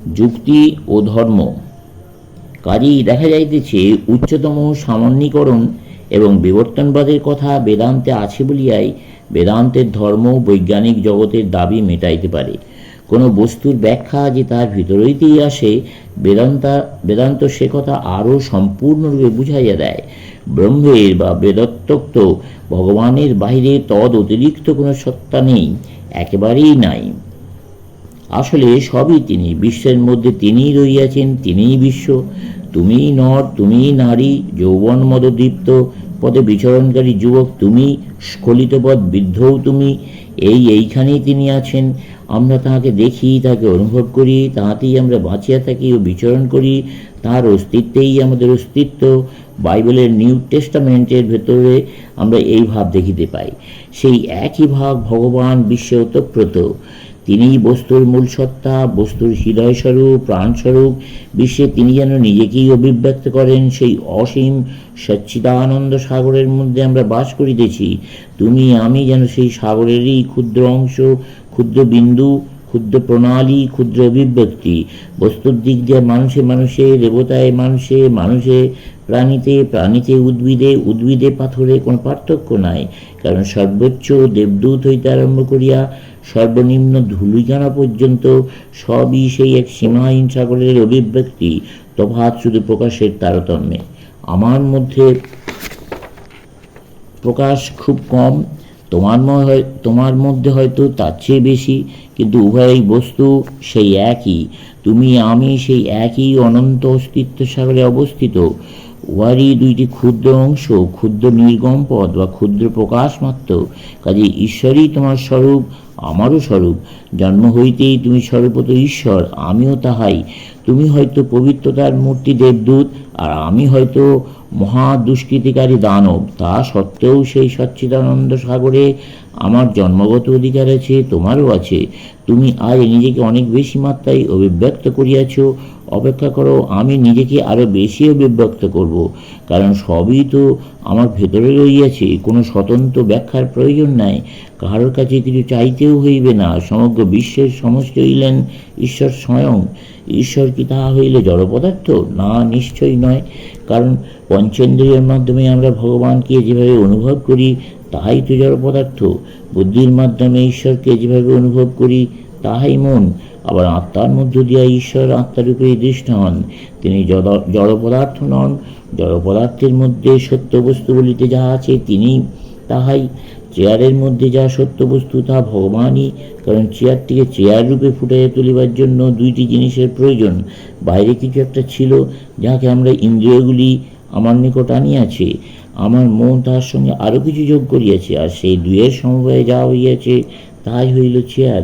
যুক্তি ও ধর্ম। কাজেই দেখা যাইতেছে উচ্চতম সামান্যীকরণ এবং বিবর্তনবাদের কথা বেদান্তে আছে বলিয়াই বেদান্তের ধর্ম বৈজ্ঞানিক জগতের দাবি মেটাইতে পারে। কোনো বস্তুর ব্যাখ্যা যে তার ভিতরেইতেই আসে, বেদান্তা বেদান্ত সে কথা আরও সম্পূর্ণরূপে বুঝাইয়া দেয়। ব্রহ্মের বা বেদত্তক্ত ভগবানের বাহিরে তদ অতিরিক্ত কোনো সত্তা নেই, একেবারেই নাই। আসলে সবই তিনি, বিশ্বের মধ্যে তিনিই রইয়াছেন তিনিই বিশ্ব। তুমিই নর, তুমিই নারী, যৌবন মদদীপ্ত, পদে বিচরণকারী যুবক তুমি স্খলিতপদ বৃদ্ধও তুমি। এই এইখানেই তিনি আছেন। আমরা তাহাকে দেখি তাকে অনুভব করি, তাহাতেই আমরা বাঁচিয়া থাকি ও বিচরণ করি। তার অস্তিত্বেই আমাদের অস্তিত্ব। বাইবেলের নিউ টেস্টামেন্টের ভেতরে আমরা এই ভাব দেখিতে পাই। সেই একই ভাব ভগবান বিশ্বে ওতপ্রোত। তিনিই বস্তুর মূল সত্তা, বস্তুর হৃদয়স্বরূপ, প্রাণস্বরূপ, বিশ্বে তিনি যেন নিজেকেই অভিব্যক্ত করেন, সেই অসীম সচ্চিদানন্দ সাগরের মধ্যে আমরা বাস করিতেছি। তুমি, আমি যেন সেই সাগরেরই ক্ষুদ্র অংশ, ক্ষুদ্র বিন্দু, ক্ষুদ্র প্রণালী, ক্ষুদ্র অভিব্যক্তি। বস্তুর দিক দিয়ে মানুষে মানুষে, দেবতায় মানুষে মানুষে প্রাণীতে প্রাণীতে উদ্ভিদে উদ্ভিদে পাথরে কোনো পার্থক্য নাই। কারণ সর্বোচ্চ দেবদূত হইতে আরম্ভ করিয়া সর্বনিম্ন ধুলিকানা পর্যন্ত সবই সেই এক সীমাহীন সাগরের অভিব্যক্তি, তফাৎ শুধু প্রকাশের তারতম্যে। আমার মধ্যে প্রকাশ খুব কম, তোমার হয়- তোমার মধ্যে হয়তো তার চেয়ে বেশি, কিন্তু উভয়ই বস্তু সেই একই। তুমি, আমি সেই একই অনন্ত অস্তিত্ব সাগরে অবস্থিত। উহারই দুইটি ক্ষুদ্র অংশ, ক্ষুদ্র নির্গম পদ বা ক্ষুদ্র প্রকাশ মাত্র। কাজে ঈশ্বরই তোমার স্বরূপ, আমারও স্বরূপ। জন্ম হইতেই তুমি স্বরূপত ঈশ্বর, আমিও তাহাই। তুমি হয়তো পবিত্রতার মূর্তি দেবদূত, আর আমি হয়তো মহা দুষ্কৃতিকারী দানব। তা সত্ত্বেও সেই সচ্চিদানন্দ সাগরে আমার জন্মগত অধিকার আছে, তোমারও আছে। তুমি আজ নিজেকে অনেক বেশি মাত্রায় অভিব্যক্ত করিয়াছ। অপেক্ষা করো, আমি নিজেকে আরও বেশি অভিব্যক্ত করব। কারণ সবই তো আমার ভেতরে রইয়াছে কোনো স্বতন্ত্র ব্যাখ্যার প্রয়োজন নাই। কারোর কাছে কিছু চাইতেও হইবে না, সমগ্র বিশ্বের সমস্ত হইলেন ঈশ্বর স্বয়ং। ঈশ্বর কি তাহা হইলে জড় পদার্থ? না, নিশ্চয়ই নয়। কারণ পঞ্চেন্দ্রিয়ের মাধ্যমে আমরা ভগবানকে যেভাবে অনুভব করি তাহাই তো জড় পদার্থ। বুদ্ধির মাধ্যমে ঈশ্বরকে যেভাবে অনুভব করি, তাহাই মন। আবার আত্মার মধ্য দিয়া ঈশ্বর আত্মারূপে দৃষ্ট হন। তিনি জড়- পদার্থ নন। জড় পদার্থের মধ্যে সত্য বস্তু বলিতে যা আছে তিনি তাহাই। চেয়ারের মধ্যে যা সত্য বস্তু, তা ভগবানই। কারণ চেয়ারটিকে চেয়ার রূপে ফুটাইয়া তুলিবার জন্য দুইটি জিনিসের প্রয়োজন। বাইরে কিছু একটা ছিল যাকে আমরা ইন্দ্রিয়গুলি আমার নিকট আনিয়াছে। আমার মন তাহার সঙ্গে আরও কিছু যোগ করিয়াছে, আর সেই দুয়ের সমবায়ে যা হইয়াছে তাই হইল চেয়ার।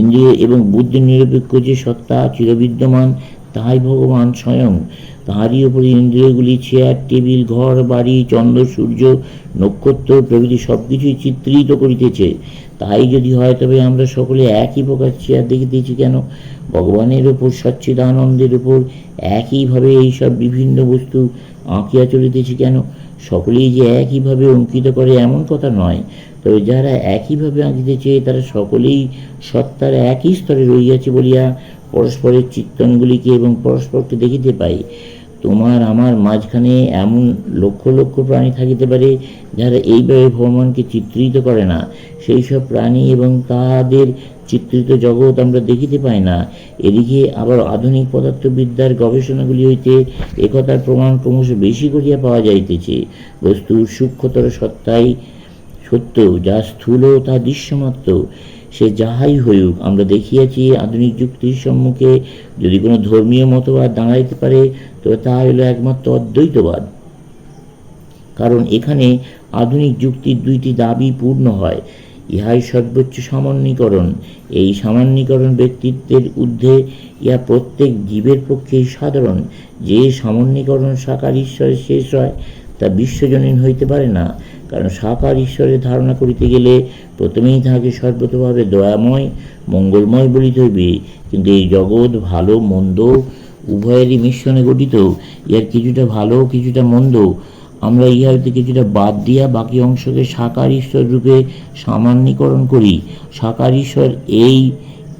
ইন্দ্রিয় এবং বুদ্ধি নিরপেক্ষ যে সত্তা চিরবিদ্যমান তাই ভগবান স্বয়ং। তাহারই উপরে ইন্দ্রিয়গুলি, চেয়ার, টেবিল, ঘর, বাড়ি, চন্দ্র, সূর্য, নক্ষত্র প্রভৃতি সব কিছুই চিত্রিত করিতেছে। তাই যদি হয় তবে আমরা সকলে একই প্রকার চেয়ার দেখিতেছি কেন? ভগবানের উপর, সচ্চিদানন্দের উপর একইভাবে এইসব বিভিন্ন বস্তু আঁকিয়া চলিতেছি কেন? সকলেই যে একইভাবে অঙ্কিত করে এমন কথা নয়। তবে যারা একইভাবে আঁকিতেছে তারা সকলেই সত্তার একই স্তরে রইয়াছে বলিয়া পরস্পরের চিত্তনগুলিকে এবং পরস্পরকে দেখিতে পাই তোমার আমার মাঝখানে এমন লক্ষ লক্ষ প্রাণী থাকিতে পারে যারা এইভাবে ভগবানকে চিত্রিত করে না। সেই সব প্রাণী এবং তাদের চিত্রিত জগৎ আমরা দেখিতে পাই না। এদিকে আবার আধুনিক পদার্থবিদ্যার গবেষণাগুলি হইতে একথার প্রমাণ ক্রমশ বেশি করিয়া পাওয়া যাইতেছে। বস্তুর সূক্ষ্মতর সত্তাই সত্য, যা স্থূল তা দৃশ্যমাত্র। সে যাহাই হইউক, আমরা দেখিয়াছি আধুনিক যুক্তির সম্মুখে যদি কোনো ধর্মীয় মতবাদ দাঁড়াইতে পারে, তবে তা হইল একমাত্র অদ্বৈতবাদ। কারণ এখানে আধুনিক যুক্তির দুইটি দাবি পূর্ণ হয়। ইহাই সর্বোচ্চ সামান্যীকরণ। এই সামান্যীকরণ ব্যক্তিত্বের ঊর্ধ্বে ইহা প্রত্যেক জীবের পক্ষেই সাধারণ। যে সামান্যীকরণ সাকার ঈশ্বরের শেষ হয়, তা বিশ্বজনীন হইতে পারে না। কারণ সাকার ঈশ্বরের ধারণা করিতে গেলে প্রথমেই তাহাকে সর্বতভাবে দয়াময়, মঙ্গলময় বলিতে হইবে। কিন্তু এই জগৎ ভালো, মন্দ, উভয়েরই মিশ্রণে গঠিত। ইহার কিছুটা ভালো, কিছুটা মন্দ। আমরা ইহা কিছুটা বাদ দিয়া বাকি অংশকে সাকার ঈশ্বর রূপে সামান্যীকরণ করি। সাকার ঈশ্বর এই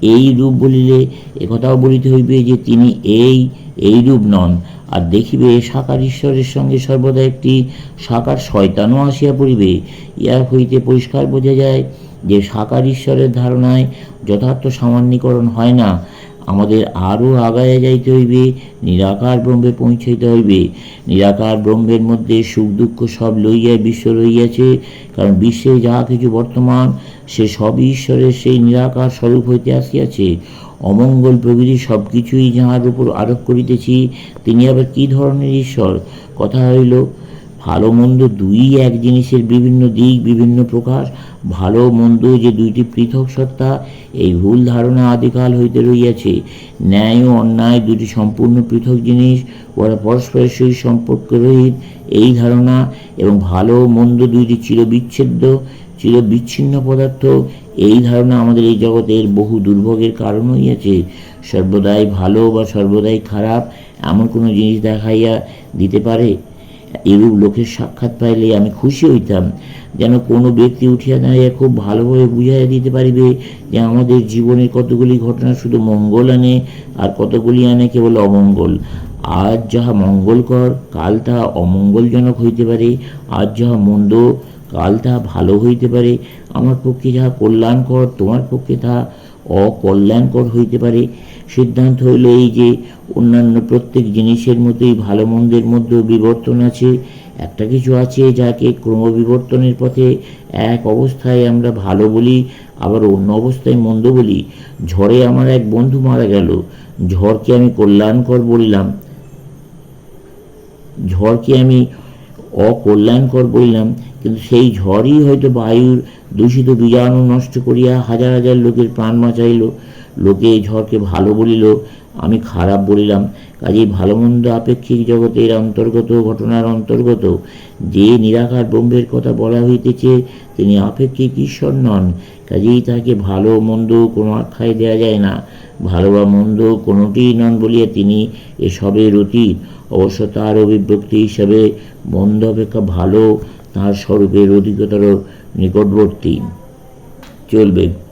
এই রূপ বলিলে একথাও বলিতে হইবে যে তিনি এই এই রূপ নন। আর দেখিবে সাকার ঈশ্বরের সঙ্গে সর্বদা একটি সাকার শয়তানও আসিয়া পড়িবে। ইহা হইতে পরিষ্কার বোঝা যায় যে সাকার ঈশ্বরের ধারণায় যথার্থ সামান্যীকরণ হয় না। আমাদের আরও আগায়া যাইতে হইবে, নিরাকার ব্রহ্মে পৌঁছাইতে হইবে। নিরাকার ব্রহ্মের মধ্যে সুখ দুঃখ সব লইয়া বিশ্ব রইয়াছে কারণ বিশ্বে যাহা কিছু বর্তমান, সে সবই ঈশ্বরের সেই নিরাকার স্বরূপ হইতে আসিয়াছে। অমঙ্গল প্রভৃতি সব কিছুই যাহার উপর আরোপ করিতেছি, তিনি আবার কি ধরনের ঈশ্বর? কথা হইল ভালো মন্দ দুই এক জিনিসের বিভিন্ন দিক, বিভিন্ন প্রকাশ ভালো মন্দ যে দুইটি পৃথক সত্তা, এই ভুল ধারণা আদিকাল হইতে রইয়াছে ন্যায় ও অন্যায় দুটি সম্পূর্ণ পৃথক জিনিস ওরা পরস্পরের সহিত সম্পর্ক রহিত, এই ধারণা এবং ভালো মন্দ দুইটি চিরবিচ্ছেদ্য চিরবিচ্ছিন্ন পদার্থ। এই ধারণা আমাদের এই জগতের বহু দুর্ভোগের কারণ হইয়াছে সর্বদাই ভালো বা সর্বদাই খারাপ এমন কোনো জিনিস দেখাইয়া দিতে পারে। এরূপ লোকের সাক্ষাৎ পাইলে আমি খুশি হইতাম। যেন কোনো ব্যক্তি উঠিয়া দাঁড়িয়ে খুব ভালোভাবে বুঝাইয়া দিতে পারিবে যে আমাদের জীবনের কতগুলি ঘটনা শুধু মঙ্গল আনে আর কতগুলি আনে কেবল অমঙ্গল। আজ যাহা মঙ্গলকর, কাল তাহা অমঙ্গলজনক হইতে পারে। আজ যাহা মন্দ কাল তাহা ভালো হইতে পারে। আমার পক্ষে যাহা কল্যাণকর, তোমার পক্ষে তাহা অকল্যাণকর হইতে পারে। সিদ্ধান্ত হইল এই যে, অন্যান্য প্রত্যেক জিনিসের মতোই ভালো মন্দের মধ্যেও বিবর্তন আছে। একটা কিছু আছে যাকে ক্রমবিবর্তনের পথে এক অবস্থায় আমরা ভালো বলি, আবার অন্য অবস্থায় মন্দ বলি। ঝড়ে আমার এক বন্ধু মারা গেল। ঝড়কে আমি কল্যাণকর বললাম। ঝড়কে আমি অকল্যাণকর বললাম। কিন্তু সেই ঝড়ই হয়তো বায়ুর দূষিত বীজাণু নষ্ট করিয়া হাজার হাজার লোকের প্রাণ বাঁচাইল। লোকে এই ঝড়কে ভালো বলিল, আমি খারাপ বলিলাম। কাজেই ভালো মন্দ আপেক্ষিক জগতের অন্তর্গত, ঘটনার অন্তর্গত, যে নিরাকার ব্রহ্মের কথা বলা হইতেছে, তিনি আপেক্ষিক ঈশ্বর নন। কাজেই তাকে ভালো মন্দ কোনো আখ্যায় দেওয়া যায় না। ভালো বা মন্দ কোনোটিই নন বলিয়া তিনি এসবের অতীত। অবশ্য তার অভিব্যক্তি হিসাবে মন্দ অপেক্ষা ভালো তার স্বরূপের অধিকতর নিকটবর্তী। চলবে।